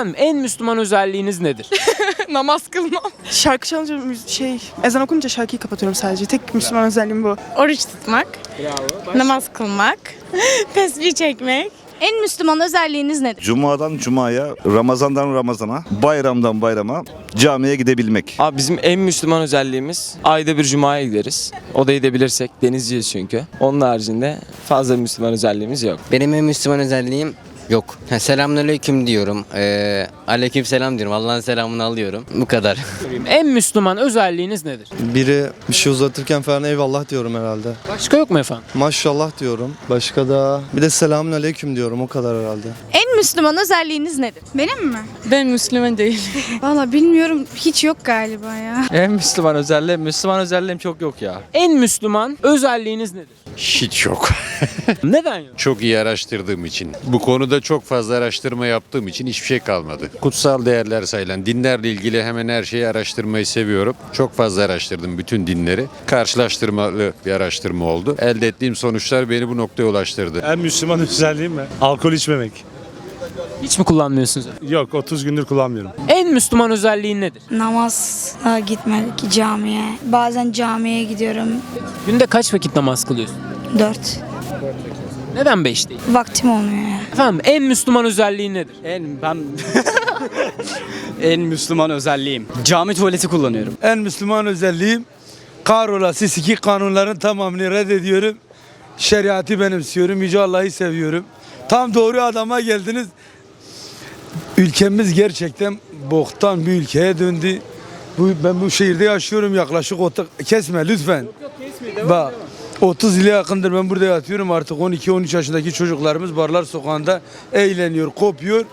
Efendim en Müslüman özelliğiniz nedir? Namaz kılmam. Şarkı çalınca şey, ezan okununca şarkıyı kapatıyorum sadece. Tek Müslüman özelliğim bu. Oruç tutmak. Namaz kılmak. Tesbih çekmek. En Müslüman özelliğiniz nedir? Cuma'dan Cuma'ya, Ramazan'dan Ramazan'a, bayramdan bayrama camiye gidebilmek. Abi bizim en Müslüman özelliğimiz ayda bir cumaya gideriz. O da gidebilirsek denizciyiz çünkü. Onun haricinde fazla Müslüman özelliğimiz yok. Benim en Müslüman özelliğim yok. Ha, Selamünaleyküm diyorum. Ee, aleyküm selam diyorum. Allah'ın selamını alıyorum. Bu kadar. en Müslüman özelliğiniz nedir? Biri bir şey uzatırken falan eyvallah diyorum herhalde. Başka yok mu efendim? Maşallah diyorum. Başka da bir de selamun aleyküm diyorum o kadar herhalde. En Müslüman özelliğiniz nedir? Benim mi? Ben Müslüman değilim. Valla bilmiyorum hiç yok galiba ya. En Müslüman özelliğim, Müslüman özelliğim çok yok ya. En Müslüman özelliğiniz nedir? Hiç yok. Neden yok? Çok iyi araştırdığım için. Bu konuda çok fazla araştırma yaptığım için hiçbir şey kalmadı. Kutsal değerler sayılan dinlerle ilgili hemen her şeyi araştırmayı seviyorum. Çok fazla araştırdım bütün dinleri. Karşılaştırmalı bir araştırma oldu. Elde ettiğim sonuçlar beni bu noktaya ulaştırdı. En Müslüman özelliğim mi? Alkol içmemek. Hiç mi kullanmıyorsunuz? Yok 30 gündür kullanmıyorum. En Müslüman özelliğin nedir? Namaza gitmek camiye. Bazen camiye gidiyorum. Günde kaç vakit namaz kılıyorsun? Dört. Neden 5 değil? Vaktim olmuyor ya. Efendim en Müslüman özelliğin nedir? En ben en Müslüman özelliğim. Cami tuvaleti kullanıyorum. En Müslüman özelliğim kahrolası siki kanunların tamamını reddediyorum. Şeriatı benimsiyorum. Yüce Allah'ı seviyorum. Tam doğru adama geldiniz. Ülkemiz gerçekten boktan bir ülkeye döndü. Bu, ben bu şehirde yaşıyorum yaklaşık ota- kesme lütfen. Bak 30 yıla yakındır ben burada yatıyorum artık 12-13 yaşındaki çocuklarımız barlar sokağında eğleniyor, kopuyor.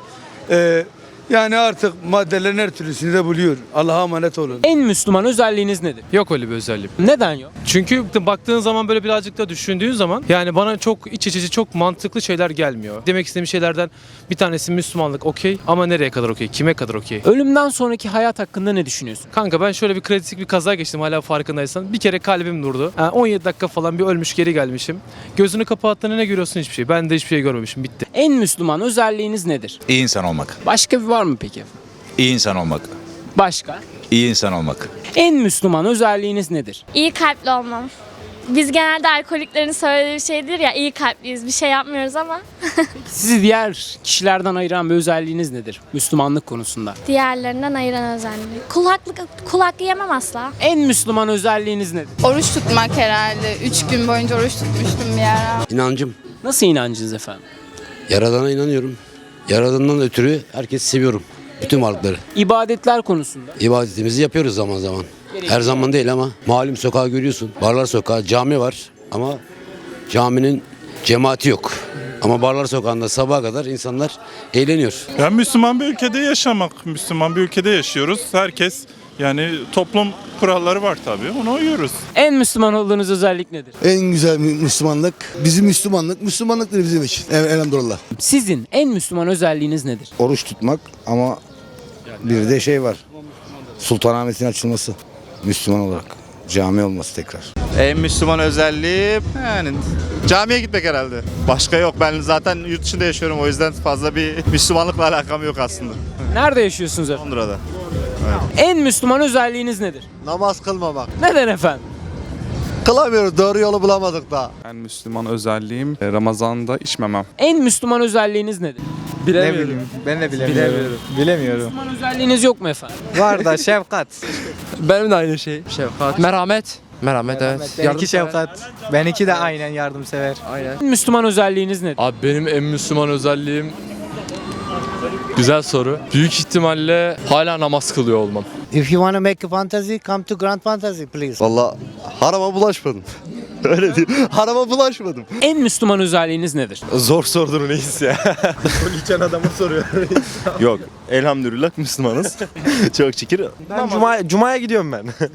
Ee, yani artık maddelerin her türlüsünü de buluyor. Allah'a emanet olun. En Müslüman özelliğiniz nedir? Yok öyle bir özelliğim. Neden yok? Çünkü baktığın zaman böyle birazcık da düşündüğün zaman yani bana çok iç içici çok mantıklı şeyler gelmiyor. Demek istediğim şeylerden bir tanesi Müslümanlık okey ama nereye kadar okey? Kime kadar okey? Ölümden sonraki hayat hakkında ne düşünüyorsun? Kanka ben şöyle bir kritik bir kaza geçtim hala farkındaysan. Bir kere kalbim durdu. Ha, 17 dakika falan bir ölmüş geri gelmişim. Gözünü kapattığında ne görüyorsun hiçbir şey. Ben de hiçbir şey görmemişim. Bitti. En Müslüman özelliğiniz nedir? İyi insan olmak. Başka bir var mı peki? İyi insan olmak. Başka? İyi insan olmak. En Müslüman özelliğiniz nedir? İyi kalpli olmam. Biz genelde alkoliklerin söylediği bir şeydir ya iyi kalpliyiz bir şey yapmıyoruz ama Sizi diğer kişilerden ayıran bir özelliğiniz nedir? Müslümanlık konusunda. diğerlerinden ayıran özelliği. Kulaklık, kulak yemem asla. En Müslüman özelliğiniz nedir? Oruç tutmak herhalde. Üç gün boyunca oruç tutmuştum bir ara. İnancım. Nasıl inancınız efendim? Yaradana inanıyorum. Yaradandan ötürü herkesi seviyorum. Bütün varlıkları. İbadetler konusunda. İbadetimizi yapıyoruz zaman zaman. Her zaman değil ama malum sokağı görüyorsun. Barlar sokağı, cami var ama caminin cemaati yok. Ama Barlar Sokağı'nda sabaha kadar insanlar eğleniyor. Yani Müslüman bir ülkede yaşamak. Müslüman bir ülkede yaşıyoruz. Herkes yani toplum kuralları var tabii. Ona uyuyoruz. En Müslüman olduğunuz özellik nedir? En güzel Müslümanlık, bizim Müslümanlık, Müslümanlıktır bizim için. Elhamdülillah. Sizin en Müslüman özelliğiniz nedir? Oruç tutmak ama bir de şey var. Sultanahmet'in açılması. Müslüman olarak. Cami olması tekrar. En Müslüman özelliğim yani camiye gitmek herhalde. Başka yok. Ben zaten yurt dışında yaşıyorum o yüzden fazla bir Müslümanlıkla alakam yok aslında. Nerede yaşıyorsunuz efendim? Londra'da. En Müslüman özelliğiniz nedir? Namaz kılmamak. Neden efendim? Kılamıyoruz, doğru yolu bulamadık da. En Müslüman özelliğim Ramazan'da içmemem. En Müslüman özelliğiniz nedir? Bilemiyorum. Ben de bilemiyorum. Bilemiyorum. Müslüman özelliğiniz yok mu efendim? Var da şefkat. Benim de aynı şey. Şefkat. Merhamet. Merhamet evet. Benimki şefkat. Benimki de aynen yardımsever. En Müslüman özelliğiniz nedir? Abi benim en Müslüman özelliğim Güzel soru. Büyük ihtimalle hala namaz kılıyor olmam. If you want to make a fantasy, come to Grand Fantasy please. Valla harama bulaşmadım. Öyle değil. Harama bulaşmadım. En Müslüman özelliğiniz nedir? Zor sordun reis ya. Geçen adamı soruyor. Yok. Elhamdülillah Müslümanız. Çok şükür. Ben Cuma, Cuma'ya gidiyorum ben.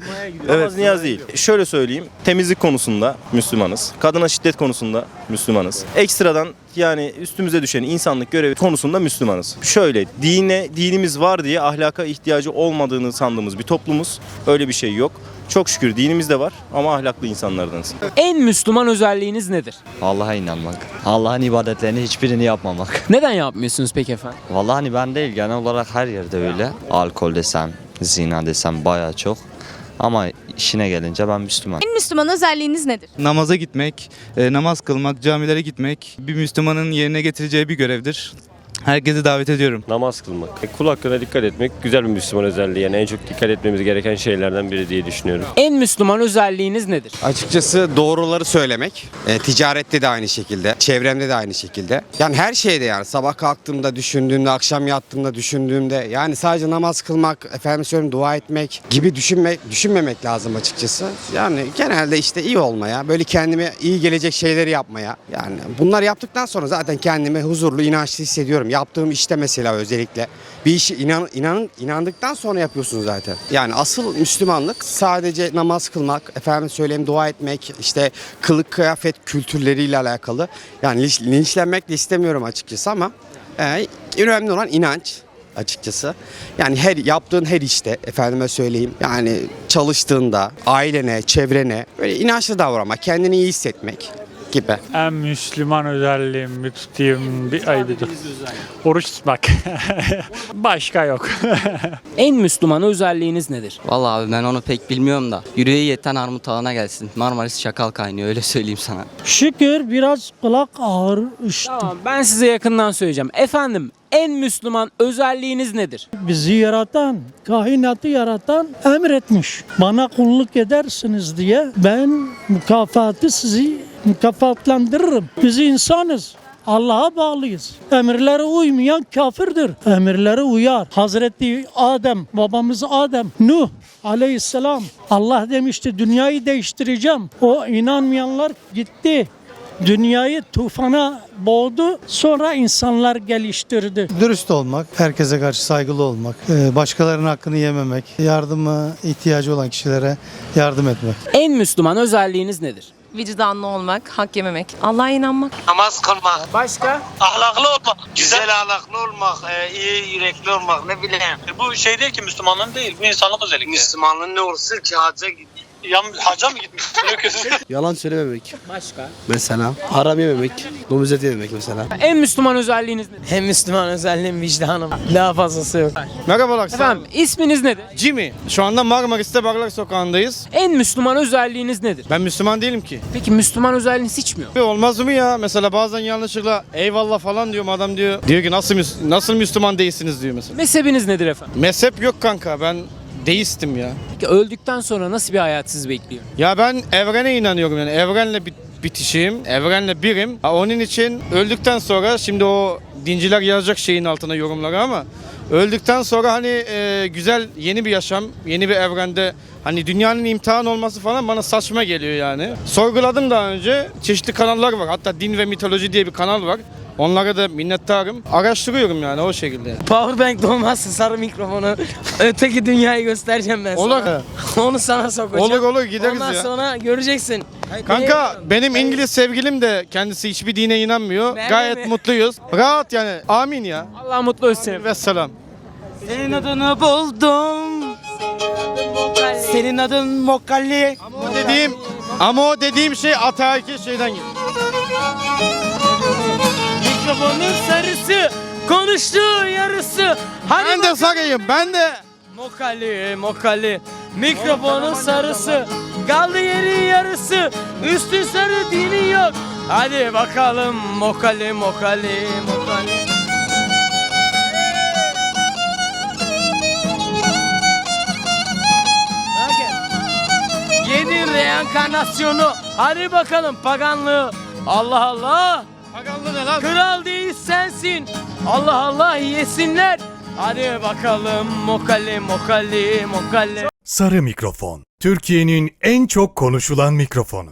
Evet. niyaz değil. Şöyle söyleyeyim. Temizlik konusunda Müslümanız. Kadına şiddet konusunda Müslümanız. Ekstradan yani üstümüze düşen insanlık görevi konusunda Müslümanız. Şöyle dine dinimiz var diye ahlaka ihtiyacı olmadığını sandığımız bir toplumuz. Öyle bir şey yok. Çok şükür dinimiz de var ama ahlaklı insanlardanız. En Müslüman özelliğiniz nedir? Allah'a inanmak. Allah'ın ibadetlerini hiçbirini yapmamak. Neden yapmıyorsunuz peki efendim? Vallahi hani ben değil genel olarak her yerde öyle. Alkol desem, zina desem baya çok. Ama işine gelince ben Müslüman. En Müslüman özelliğiniz nedir? Namaza gitmek, e, namaz kılmak, camilere gitmek bir Müslümanın yerine getireceği bir görevdir. Herkesi davet ediyorum. Namaz kılmak. Kul hakkına dikkat etmek güzel bir Müslüman özelliği. Yani en çok dikkat etmemiz gereken şeylerden biri diye düşünüyorum. En Müslüman özelliğiniz nedir? Açıkçası doğruları söylemek. E, ticarette de aynı şekilde, çevremde de aynı şekilde. Yani her şeyde yani sabah kalktığımda düşündüğümde, akşam yattığımda düşündüğümde yani sadece namaz kılmak, efendim söyleyeyim dua etmek gibi düşünmek, düşünmemek lazım açıkçası. Yani genelde işte iyi olmaya, böyle kendime iyi gelecek şeyleri yapmaya. Yani bunlar yaptıktan sonra zaten kendimi huzurlu, inançlı hissediyorum. Yaptığım işte mesela özellikle bir işi inan, inan, inandıktan sonra yapıyorsun zaten. Yani asıl Müslümanlık sadece namaz kılmak, efendim söyleyeyim dua etmek, işte kılık kıyafet kültürleriyle alakalı. Yani linç- linçlenmek de istemiyorum açıkçası ama e, önemli olan inanç açıkçası. Yani her yaptığın her işte efendime söyleyeyim yani çalıştığında ailene, çevrene böyle inançlı davranmak, kendini iyi hissetmek gibi. En Müslüman özelliğim bir tutayım bir ay bir dur. Oruç tutmak. Başka yok. En Müslüman özelliğiniz nedir? Vallahi abi ben onu pek bilmiyorum da. Yüreği yeten armut ağına gelsin. Marmaris çakal kaynıyor öyle söyleyeyim sana. Şükür biraz kulak ağır Tamam ben size yakından söyleyeceğim. Efendim en Müslüman özelliğiniz nedir? Bizi yaratan, kainatı yaratan emretmiş. Bana kulluk edersiniz diye ben mükafatı sizi mükafatlandırırım. Biz insanız. Allah'a bağlıyız. Emirlere uymayan kafirdir. Emirlere uyar. Hazreti Adem, babamız Adem, Nuh aleyhisselam. Allah demişti dünyayı değiştireceğim. O inanmayanlar gitti. Dünyayı tufana boğdu. Sonra insanlar geliştirdi. Dürüst olmak, herkese karşı saygılı olmak, e, başkalarının hakkını yememek, yardıma ihtiyacı olan kişilere yardım etmek. En Müslüman özelliğiniz nedir? Vicdanlı olmak, hak yememek, Allah'a inanmak. Namaz kılmak. Başka? Ahlaklı olmak. Güzel ahlaklı olmak. iyi yürekli olmak ne bileyim. Bu şey değil ki Müslümanlığın değil. Bu insanlık özellikle. Müslümanlığın ne olursa ki hacca Ya, hacca mı gitmiş? Yalan söylememek. Başka? Mesela haram yememek, domuz eti yememek mesela. En Müslüman özelliğiniz nedir? Hem Müslüman özelliğim vicdanım. Daha fazlası yok. Merhabalar. Efendim isminiz nedir? Jimmy. Şu anda Marmaris'te Barlar Sokağı'ndayız. En Müslüman özelliğiniz nedir? Ben Müslüman değilim ki. Peki Müslüman özelliğiniz hiç mi yok? Olmaz mı ya? Mesela bazen yanlışlıkla eyvallah falan diyorum adam diyor. Diyor ki nasıl Müs- nasıl Müslüman değilsiniz diyor mesela. Mezhebiniz nedir efendim? Mezhep yok kanka ben deistim ya. Peki öldükten sonra nasıl bir hayat sizi bekliyor? Ya ben evrene inanıyorum yani evrenle bit bitişim, evrenle birim. Ha, onun için öldükten sonra şimdi o dinciler yazacak şeyin altına yorumları ama öldükten sonra hani e, güzel yeni bir yaşam, yeni bir evrende hani dünyanın imtihan olması falan bana saçma geliyor yani. Sorguladım daha önce. Çeşitli kanallar var. Hatta Din ve Mitoloji diye bir kanal var. Onlara da minnettarım. Araştırıyorum yani o şekilde. Powerbank olmazsa sarı mikrofonu. Öteki dünyayı göstereceğim ben Olur. Onu sana sokacağım. Olur olur gideriz Ondan ya. sonra göreceksin. Kanka benim İngiliz sevgilim de kendisi hiçbir dine inanmıyor. Ben de Gayet mi? mutluyuz. Rahat yani. Amin ya. Allah mutlu etsin. Ve selam. Senin adını buldum. Senin adın Mokalli. O dediğim ama o dediğim şey Ataiki şeyden geliyor. Mikrofonun sarısı. Konuştuğu yarısı. Hadi Ben de sarayım ben de. Mokali, mokali. Mikrofonun sarısı. Kaldı yeri yarısı. Üstü sarı dini yok. Hadi bakalım mokali, mokali, mokali. Yedi reenkarnasyonu. Hadi bakalım paganlığı. Allah Allah. Paganlı ne lan? Kral değil sensin. Allah Allah yesinler. Hadi bakalım mokali mokali mokali. Sarı mikrofon. Türkiye'nin en çok konuşulan mikrofonu.